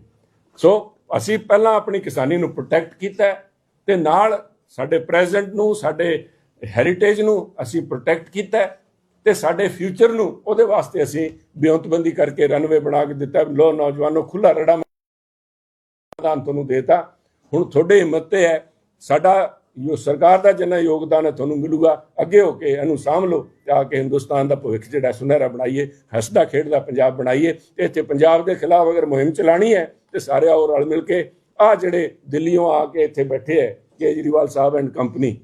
ਸੋ ਅਸੀਂ ਪਹਿਲਾਂ ਆਪਣੀ ਕਿਸਾਨੀ ਨੂੰ ਪ੍ਰੋਟੈਕਟ ਕੀਤਾ ਹੈ ਤੇ ਨਾਲ ਸਾਡੇ ਪ੍ਰੈਜ਼ੈਂਟ ਨੂੰ, ਸਾਡੇ ਹੈਰੀਟੇਜ ਨੂੰ ਅਸੀਂ ਪ੍ਰੋਟੈਕਟ ਕੀਤਾ ਹੈ ਤੇ ਸਾਡੇ ਫਿਊਚਰ ਨੂੰ ਉਹਦੇ ਵਾਸਤੇ ਅਸੀਂ ਬਿਉਂਤਬੰਦੀ ਕਰਕੇ ਰਨਵੇ ਬਣਾ ਕੇ ਦਿੱਤਾ ਲੋ ਨੌਜਵਾਨੋ ਖੁੱਲਾ ਰੜਾ ਮੈਦਾਨ ਤੁਹਾਨੂੰ ਦੇਤਾ। ਹੁਣ ਤੁਹਾਡੇ ਹਿੰਮਤ ਤੇ ਹੈ, ਸਾਡਾ ਜੋ ਸਰਕਾਰ ਦਾ ਜਿੰਨਾ ਯੋਗਦਾਨ ਹੈ, ਤੁਹਾਨੂੰ ਮਿਲੂਗਾ। ਅੱਗੇ ਹੋ ਕੇ ਇਹਨੂੰ ਸਾਂਭ ਲਓ ਤੇ ਆ ਕੇ ਹਿੰਦੁਸਤਾਨ ਦਾ ਭਵਿੱਖ ਜਿਹੜਾ ਸੁਨਹਿਰਾ ਬਣਾਈਏ, ਹੱਸਦਾ, ਖੇਡਦਾ ਪੰਜਾਬ ਬਣਾਈਏ। ਤੇ ਇੱਥੇ ਪੰਜਾਬ ਦੇ ਖਿਲਾਫ ਅਗਰ ਮੁਹਿੰਮ ਚਲਾਣੀ ਹੈ, ਤੇ ਸਾਰੇ ਆਓ ਰਲ ਮਿਲ ਕੇ ਆ ਜਿਹੜੇ ਦਿੱਲੀੋਂ ਆ ਕੇ ਇੱਥੇ ਬੈਠੇ ਹੈ, ਕੇਜਰੀਵਾਲ ਸਾਹਿਬ ਐਂਡ ਕੰਪਨੀ,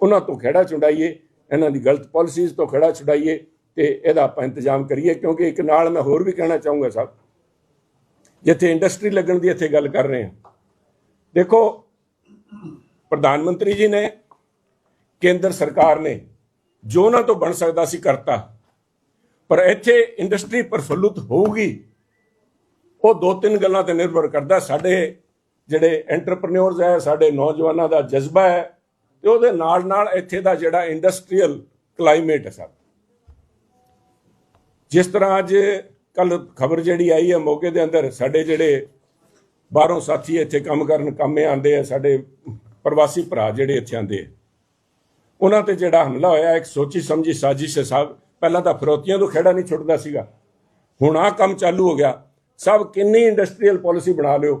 ਉਹਨਾਂ ਤੋਂ ਖੜਾ ਛੁਡਾਈਏ, ਇਹਨਾਂ ਦੀ ਗਲਤ ਪਾਲਿਸੀਜ਼ ਤੋਂ ਖੜਾ ਛੁਡਾਈਏ ਤੇ ਇਹਦਾ ਆਪਾਂ ਇੰਤਜ਼ਾਮ ਕਰੀਏ, ਕਿਉਂਕਿ ਇੱਕ ਨਾਲ ਮੈਂ ਹੋਰ ਵੀ ਕਹਿਣਾ ਚਾਹੂੰਗਾ ਸਾਹਿਬ, ਜਿੱਥੇ ਇੰਡਸਟਰੀ ਲੱਗਣ ਦੀ ਇੱਥੇ ਗੱਲ ਕਰ ਰਹੇ ਹਾਂ। ਦੇਖੋ, ਪ੍ਰਧਾਨ ਮੰਤਰੀ ਜੀ ਨੇ, ਕੇਂਦਰ ਸਰਕਾਰ ਨੇ ਜੋ ਉਹਨਾਂ ਤੋਂ ਬਣ ਸਕਦਾ ਸੀ ਕਰਤਾ, ਪਰ ਇੱਥੇ ਇੰਡਸਟਰੀ ਪ੍ਰਫੁੱਲਤ ਹੋਊਗੀ, ਉਹ ਦੋ ਤਿੰਨ ਗੱਲਾਂ ਤੇ ਨਿਰਭਰ ਕਰਦਾ। ਸਾਡੇ ਜਿਹੜੇ ਐਂਟਰਪ੍ਰੈਨਿਓਰਸ ਹੈ, ਸਾਡੇ ਨੌਜਵਾਨਾਂ ਦਾ ਜਜ਼ਬਾ ਹੈ, ਤੇ ਉਹਦੇ ਨਾਲ ਨਾਲ ਇੱਥੇ ਦਾ ਜਿਹੜਾ ਇੰਡਸਟਰੀਅਲ ਕਲਾਈਮੇਟ ਹੈ ਸਰ ਜਿਸ ਤਰ੍ਹਾਂ ਅੱਜ ਕੱਲ ਖਬਰ ਜਿਹੜੀ ਆਈ ਹੈ, ਮੌਕੇ ਦੇ ਅੰਦਰ ਸਾਡੇ ਜਿਹੜੇ ਬਾਹਰੋਂ ਸਾਥੀ ਇੱਥੇ ਕੰਮ ਕਰਨ, ਕੰਮੇ ਆਉਂਦੇ ਆ, ਸਾਡੇ ਪ੍ਰਵਾਸੀ ਭਰਾ ਜਿਹੜੇ ਇੱਥੇ ਆਉਂਦੇ ਆ। ਉਹਨਾਂ ਤੇ ਜਿਹੜਾ ਹਮਲਾ ਹੋਇਆ, ਇੱਕ ਸੋਚੀ ਸਮਝੀ ਸਾਜ਼ਿਸ਼ ਹੈ ਸਾਹਿਬ ਪਹਿਲਾਂ ਤਾਂ ਫਰੋਤੀਆਂ ਤੋਂ ਖੇੜਾ ਨਹੀਂ ਛੁੱਟਦਾ ਸੀਗਾ। ਹੁਣ ਆਹ ਕੰਮ ਚਾਲੂ ਹੋ ਗਿਆ। ਸਭ ਕਿੰਨੀ ਇੰਡਸਟਰੀਅਲ ਪਾਲਿਸੀ ਬਣਾ ਲਿਓ।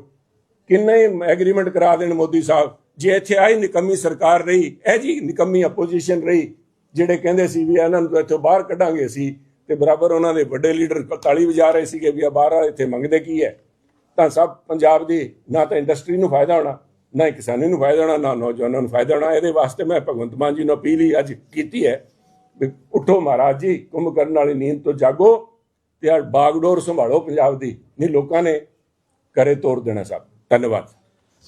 ਕਿੰਨੇ ਐਗਰੀਮੈਂਟ ਕਰਾ ਦੇਣ ਮੋਦੀ ਸਾਹਿਬ। ਜੇ ਇੱਥੇ ਆਈ ਨਿਕੰਮੀ ਸਰਕਾਰ ਰਹੀ, ਇਹ ਜੀ ਨਿਕੰਮੀ ਆਪੋਜੀਸ਼ਨ ਰਹੀ, ਜਿਹੜੇ ਕਹਿੰਦੇ ਸੀ ਵੀ ਇਹਨਾਂ ਨੂੰ ਤਾਂ ਇੱਥੋਂ ਬਾਹਰ ਕੱਢਾਂਗੇ ਅਸੀਂ, ਤੇ ਬਰਾਬਰ ਉਹਨਾਂ ਦੇ ਵੱਡੇ ਲੀਡਰ ਤਾਲੀ ਵਜਾ ਰਹੇ ਸੀਗੇ ਵੀ ਆ ਬਾਹਰ ਵਾਲੇ ਇੱਥੇ ਮੰਗਦੇ ਕੀ ਹੈ? ਤਾਂ ਸਭ ਪੰਜਾਬ ਦੀ ਨਾ ਤਾਂ ਇੰਡਸਟਰੀ ਨੂੰ ਫਾਇਦਾ ਹੋਣਾ ਨਾ ਹੀ ਕਿਸਾਨੀ ਨੂੰ ਫਾਇਦਾ ਹੋਣਾ ਨਾ ਨੌਜਵਾਨਾਂ ਨੂੰ ਫਾਇਦਾ ਹੋਣਾ। ਇਹਦੇ ਵਾਸਤੇ ਮੈਂ ਭਗਵੰਤ ਮਾਨ ਜੀ ਨੂੰ ਅਪੀਲ ਹੀ ਅੱਜ ਕੀਤੀ ਹੈ ਵੀ ਉੱਠੋ ਮਹਾਰਾਜ ਜੀ ਕੁੰਭ ਕਰਨ ਵਾਲੀ ਨੀਂਦ ਤੋਂ ਜਾਗੋ ਤੇ ਆ ਬਾਗਡੋਰ ਸੰਭਾਲੋ ਪੰਜਾਬ ਦੀ ਨਹੀਂ ਲੋਕਾਂ ਨੇ ਕਰੇ ਤੋੜ ਦੇਣਾ ਸਭ। ਧੰਨਵਾਦ।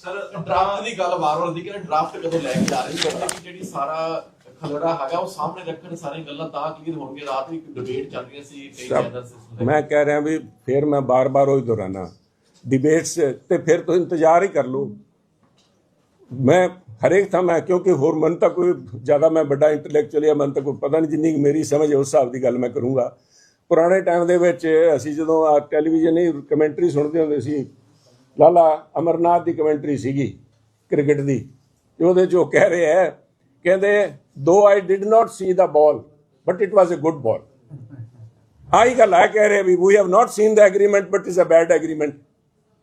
ਸਰ ਡਰਾਫਟ ਦੀ ਗੱਲ ਵਾਰ-ਵਾਰ ਦੀ ਕਿ ਡਰਾਫਟ ਕਦੋਂ ਲੈ ਕੇ ਜਾ ਰਹੇ ਕਿ ਜਿਹੜੀ ਸਾਰਾ ਖਲੜਾ ਹੈਗਾ ਉਹ ਸਾਹਮਣੇ ਰੱਖਣ ਸਾਰੀਆਂ ਗੱਲਾਂ ਤਾਂ ਕਲੀਅਰ ਹੋਣਗੇ ਰਾਤ ਵੀ ਡਿਬੇਟ ਚੱਲ ਰਹੀ ਸੀ ਮੈਂ ਕਹਿ ਰਿਹਾ ਵੀ ਫਿਰ ਮੈਂ ਬਾਰ-ਬਾਰ ਉਹੀ ਦੁਹਰਾਨਾ ਡਿਬੇਟਸ ਤੇ ਫਿਰ ਤੁਸੀਂ ਇੰਤਜ਼ਾਰ ਹੀ ਕਰ ਲਓ ਮੈਂ ਹਰੇਕ ਥਾਂ ਮੈਂ ਕਿਉਂਕਿ ਹੋਰ ਮਨ ਤਾਂ ਕੋਈ ਜ਼ਿਆਦਾ ਮੈਂ ਵੱਡਾ ਇੰਟੈਲੈਕਚੁਅਲ ਜਾਂ ਮਨ ਤਾਂ ਕੋਈ ਪਤਾ ਨਹੀਂ ਜਿੰਨੀ ਕੁ ਮੇਰੀ ਸਮਝ ਉਸ ਹਿਸਾਬ ਦੀ ਗੱਲ ਮੈਂ ਕਰੂੰਗਾ ਪੁਰਾਣੇ ਟਾਈਮ ਦੇ ਵਿੱਚ ਅਸੀਂ ਜਦੋਂ ਆ ਟੈਲੀਵਿਜ਼ਨ ਹੀ ਕਮੈਂਟਰੀ ਸੁਣਦੇ ਹੁੰਦੇ ਸੀ ਲਾਲਾ ਅਮਰਨਾਥ ਦੀ ਕਮੈਂਟਰੀ ਸੀਗੀ ਕ੍ਰਿਕਟ ਦੀ ਤੇ ਉਹਦੇ 'ਚ ਉਹ ਕਹਿ ਰਹੇ ਹੈ ਕਹਿੰਦੇ though I did not see the ball but it was a good ball ਆਹੀ ਗੱਲ ਆ ਕਹਿ ਰਿਹਾ ਵੀ we have not seen the agreement but is a bad agreement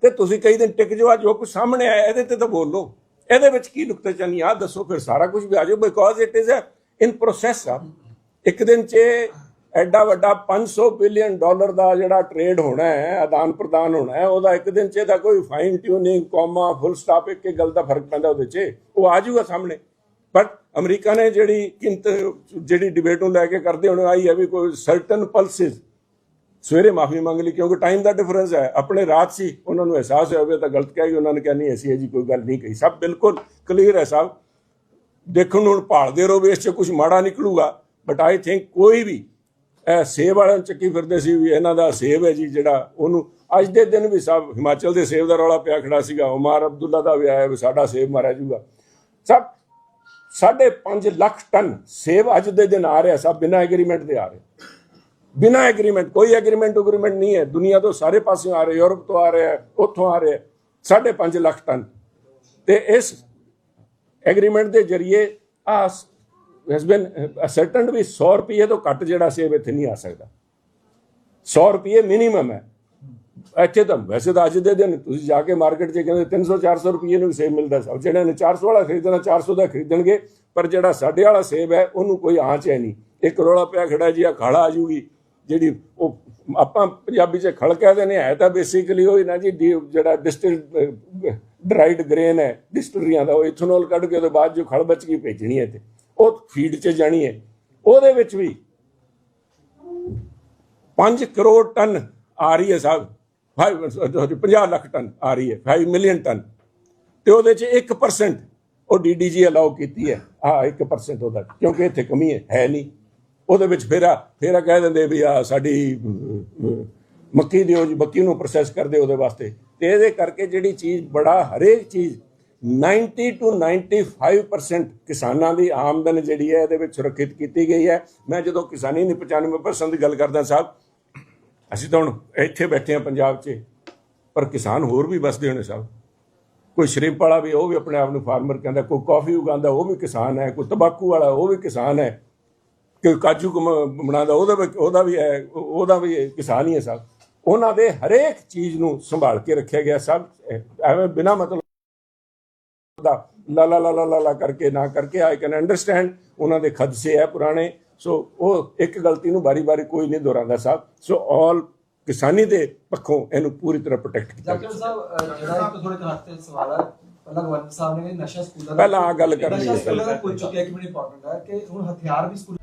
ਤੇ ਤੁਸੀਂ ਕਈ ਦਿਨ ਟਿਕ ਜਾਓ ਆ ਜੋ ਕੁਝ ਸਾਹਮਣੇ ਆਇਆ, ਇਹਦੇ ਤੇ ਤਾਂ ਬੋਲੋ ਇਹਦੇ ਵਿੱਚ ਕੀ ਨੁਕਤੇਚਾਨੀ ਆ ਦੱਸੋ, ਫਿਰ ਸਾਰਾ ਕੁਝ ਵੀ ਆ ਜਾਓ because it is a in process ਆ। ਇੱਕ ਦਿਨ ਚ ਐਡਾ ਵੱਡਾ 500 ਬਿਲੀਅਨ ਡਾਲਰ ਦਾ ਜਿਹੜਾ ਟ੍ਰੇਡ ਹੋਣਾ ਹੈ, ਆਦਾਨ ਪ੍ਰਦਾਨ ਹੋਣਾ ਹੈ, ਉਹਦਾ ਇੱਕ ਦਿਨ 'ਚ ਇਹਦਾ ਕੋਈ fine tuning comma full stop ਇੱਕ ਗੱਲ ਦਾ ਫ਼ਰਕ ਪੈਂਦਾ ਉਹਦੇ 'ਚ, ਉਹ ਆ ਜਾਊਗਾ ਸਾਹਮਣੇ। ਬਟ ਅਮਰੀਕਾ ਨੇ ਜਿਹੜੀ ਕਿੰਤ ਜਿਹੜੀ ਡਿਬੇਟ ਨੂੰ ਲੈ ਕੇ ਕਰਦੇ ਹੁਣ, ਆਈ ਹੈ ਵੀ ਕੋਈ ਸਰਟਨ ਪਲਸਿਸ ਸਵੇਰੇ ਮਾਫੀ ਮੰਗ ਲਈ ਕਿਉਂਕਿ ਟਾਈਮ ਦਾ ਡਿਫਰੈਂਸ ਹੈ। ਆਪਣੇ ਰਾਤ ਸੀ, ਉਹਨਾਂ ਨੂੰ ਅਹਿਸਾਸ ਹੋਇਆ ਵੀ ਤਾਂ ਗਲਤ ਕਿਹਾ ਕਿ ਉਹਨਾਂ ਨੇ ਕਿਹਾ, ਨਹੀਂ ਐਸੀ ਹੈ ਜੀ ਕੋਈ ਗੱਲ ਨਹੀਂ ਕਹੀ। ਸਭ ਬਿਲਕੁਲ ਕਲੀਅਰ ਹੈ ਸਭ। ਦੇਖਣ ਨੂੰ ਭਾਲਦੇ ਰਹੋ ਵੀ ਇਸ 'ਚ ਕੁਝ ਮਾੜਾ ਨਿਕਲੂਗਾ। ਬਟ ਆਈ ਥਿੰਕ ਕੋਈ ਵੀ ਇਹ ਸੇਬ ਵਾਲਿਆਂ ਨੂੰ ਚੱਕੀ ਫਿਰਦੇ ਸੀ ਵੀ ਇਹਨਾਂ ਦਾ ਸੇਬ ਹੈ ਜੀ ਜਿਹੜਾ ਉਹਨੂੰ ਅੱਜ ਦੇ ਦਿਨ ਵੀ ਸਭ ਹਿਮਾਚਲ ਦੇ ਸੇਬ ਦਾ ਰੌਲਾ ਪਿਆ ਖੜਾ ਸੀਗਾ। ਉਮਰ ਅਬਦੁੱਲਾ ਦਾ ਵੀ ਆਇਆ ਵੀ ਸਾਡਾ ਸੇਬ ਮਾਰਿਆ ਜੂਗਾ ਸਭ ਸਾਢੇ ਪੰਜ ਲੱਖ ਟਨ ਸੇਬ ਅੱਜ ਦੇ ਦਿਨ ਆ ਰਿਹਾ, ਸਭ ਬਿਨਾਂ ਐਗਰੀਮੈਂਟ ਦੇ ਆ ਰਹੇ। ਬਿਨਾਂ ਐਗਰੀਮੈਂਟ ਕੋਈ ਐਗਰੀਮੈਂਟ ਐਗਰੀਮੈਂਟ ਨਹੀਂ ਹੈ। ਦੁਨੀਆ ਤੋਂ ਸਾਰੇ ਪਾਸਿਓਂ ਆ ਰਹੇ, ਯੂਰਪ ਤੋਂ ਆ ਰਹੇ, ਉੱਥੋਂ ਆ ਰਹੇ ਹੈ। ਸਾਢੇ ਪੰਜ ਲੱਖ ਟਨ। ਤੇ ਇਸ ਐਗਰੀਮੈਂਟ ਦੇ ਜ਼ਰੀਏ ਆ ਹੈਸ ਬੀਨ ਅਸਰਟਨਡ ਵੀ 100 ਰੁਪਏ ਤੋਂ ਘੱਟ ਜਿਹੜਾ ਸੇਬ ਇੱਥੇ ਨਹੀਂ ਆ ਸਕਦਾ। 100 ਰੁਪਏ ਮਿਨੀਮਮ ਹੈ। ਇੱਥੇ ਤਾਂ ਵੈਸੇ ਤਾਂ ਅੱਜ ਦੇ ਦਿਨ ਤੁਸੀਂ ਜਾ ਕੇ ਮਾਰਕੀਟ 'ਚ ਕਹਿੰਦੇ 300 400 ਰੁਪਏ ਨੂੰ ਸੇਬ ਮਿਲਦਾ ਸਭ ਜਿਹੜੇ ਨੇ 400 ਵਾਲਾ ਖਰੀਦਣਾ 400 ਦਾ ਖਰੀਦਣਗੇ, ਪਰ ਜਿਹੜਾ ਸਾਡੇ ਵਾਲਾ ਸੇਬ ਹੈ, ਉਹਨੂੰ ਕੋਈ ਆਂਚ ਹੈ ਨਹੀਂ। ਇੱਕ ਰੋਲਾ ਪਿਆ ਖੜਾ ਜੀ ਆ ਖਾਲਾ ਆ ਜੂਗੀ ਜਿਹੜੀ ਉਹ ਆਪਾਂ ਪੰਜਾਬੀ 'ਚ ਖਲ ਕਹਿੰਦੇ ਨੇ ਹੈ ਤਾਂ ਬੇਸਿਕਲੀ ਉਹ ਹੀ ਨਾ ਜੀ, ਡੀ- ਜਿਹੜਾ ਡਿਸਟਿਲ ਡਰਾਈਡ ਗ੍ਰੇਨ ਹੈ ਡਿਸਟਲਰੀਆਂ ਦਾ, ਉਹ ਇਥਨੋਲ ਕੱਢ ਕੇ ਉਹਦੇ ਬਾਅਦ ਜੋ ਖਲ ਬਚ ਗਈ ਭੇਜਣੀ ਹੈ ਤੇ, ਉਹ ਫੀਡ 'ਚ ਜਾਣੀ ਹੈ। ਉਹਦੇ ਵਿੱਚ ਵੀ 5 ਕਰੋੜ ਟਨ ਆ ਰਹੀ ਹੈ ਸਾਹਿਬ 50 ਲੱਖ ਟਨ ਆ ਰਹੀ ਹੈ 5 ਮਿਲੀਅਨ ਟਨ। ਤੇ ਉਹਦੇ ਚ 1% ਉਹ ਡੀਡੀਜੀ ਅਲਾਉ ਕੀਤੀ ਹੈ। ਆ 1% ਉਹਦਾ, ਕਿਉਂਕਿ ਇੱਥੇ ਕਮੀ ਹੈ ਹੈ ਨਹੀਂ। ਉਹਦੇ ਵਿੱਚ ਫਿਰ ਫੇਰਾ ਫੇਰਾ ਕਹਿ ਦਿੰਦੇ ਵੀ ਆ ਸਾਡੀ ਅਹ, ਅਹ, ਮੱਕੀ ਦਿਓ ਜੀ ਮੱਕੀ ਨੂੰ ਪ੍ਰੋਸੈਸ ਕਰਦੇ ਉਹਦੇ ਵਾਸਤੇ। ਤੇ ਇਹਦੇ ਕਰਕੇ ਜਿਹੜੀ ਚੀਜ਼ ਬੜਾ ਹਰੇਕ ਚੀਜ਼ 90 ਟੂ 95% ਕਿਸਾਨਾਂ ਦੀ ਆਮਦਨ ਜਿਹੜੀ ਹੈ ਇਹਦੇ ਵਿੱਚ ਸੁਰੱਖਿਅਤ ਕੀਤੀ ਗਈ ਹੈ। ਮੈਂ ਜਦੋਂ ਕਿਸਾਨੀ ਦੀ 95% ਦੀ ਗੱਲ ਕਰਦਾ ਸਾਹਿਬ ਅਸੀਂ ਤਾਂ ਹੁਣ ਇੱਥੇ ਬੈਠੇ ਹਾਂ ਪੰਜਾਬ 'ਚ ਪਰ ਕਿਸਾਨ ਹੋਰ ਵੀ ਵਸਦੇ ਹੋਣੇ ਸਾਹਿਬ। ਕੋਈ ਸ਼ਰੀਫ ਵਾਲਾ ਵੀ ਉਹ ਵੀ ਆਪਣੇ ਆਪ ਨੂੰ ਫਾਰਮਰ ਕਹਿੰਦਾ ਕੋਈ ਕਾਫੀ ਉਗਾਉਂਦਾ ਉਹ ਵੀ ਕਿਸਾਨ ਹੈ ਕੋਈ ਤੰਬਾਕੂ ਵਾਲਾ ਉਹ ਵੀ ਕਿਸਾਨ ਹੈ। ਕੋਈ ਕਾਜੂ ਬਣਾਉਂਦਾ, ਉਹਦਾ ਵੀ ਉਹਦਾ ਵੀ ਹੈ ਉਹਦਾ ਵੀ ਕਿਸਾਨ ਹੀ ਹੈ ਸਭ। ਉਹਨਾਂ ਦੇ ਹਰੇਕ ਚੀਜ਼ ਨੂੰ ਸੰਭਾਲ ਕੇ ਰੱਖਿਆ ਗਿਆ ਸਭ ਐਵੇਂ ਬਿਨਾ ਮਤਲਬ ਦਾ ਲਾ ਲਾ ਲਾ ਲਾ ਲਾ ਕਰਕੇ, ਨਾ ਕਰਕੇ ਆਈ ਕੈਨ ਅੰਡਰਸਟੈਂਡ ਉਹਨਾਂ ਦੇ ਖਦਸੇ ਹੈ ਪੁਰਾਣੇ। ਸੋ ਉਹ ਇੱਕ ਗਲਤੀ ਨੂੰ ਬਾਰੀ-ਬਾਰੀ ਕੋਈ ਨਹੀਂ ਦੁਹਰਾਉਂਦਾ ਸਾਹਿਬ ਸੋ ਆਲ ਕਿਸਾਨੀ ਦੇ ਪੱਖੋਂ ਇਹਨੂੰ ਪੂਰੀ ਤਰ੍ਹਾਂ ਪ੍ਰੋਟੈਕਟ ਕੀਤਾ ਡਾਕਟਰ ਸਾਹਿਬ ਜਿਹੜਾ ਇੱਕ ਥੋੜੇ ਹਫ਼ਤੇ ਸਵਾਲ ਹੈ ਪਹਿਲਾਂ ਗਵਰਨਰ ਸਾਹਿਬ ਨੇ ਨਸ਼ਾ ਸਕੂਲਾਂ ਦਾ ਪਹਿਲਾਂ ਆਹ ਗੱਲ ਕਰਨੀ ਨਸ਼ਾ ਹੈ। ਸਕੂਲਾਂ ਦਾ ਪੁੱਛ ਚੁੱਕਿਆ ਕਿ ਮੈਨੂੰ ਇੰਪੋਰਟੈਂਟ ਹੈ ਕਿ ਹੁਣ ਹਥਿਆਰ ਵੀ ਸਕੂਲ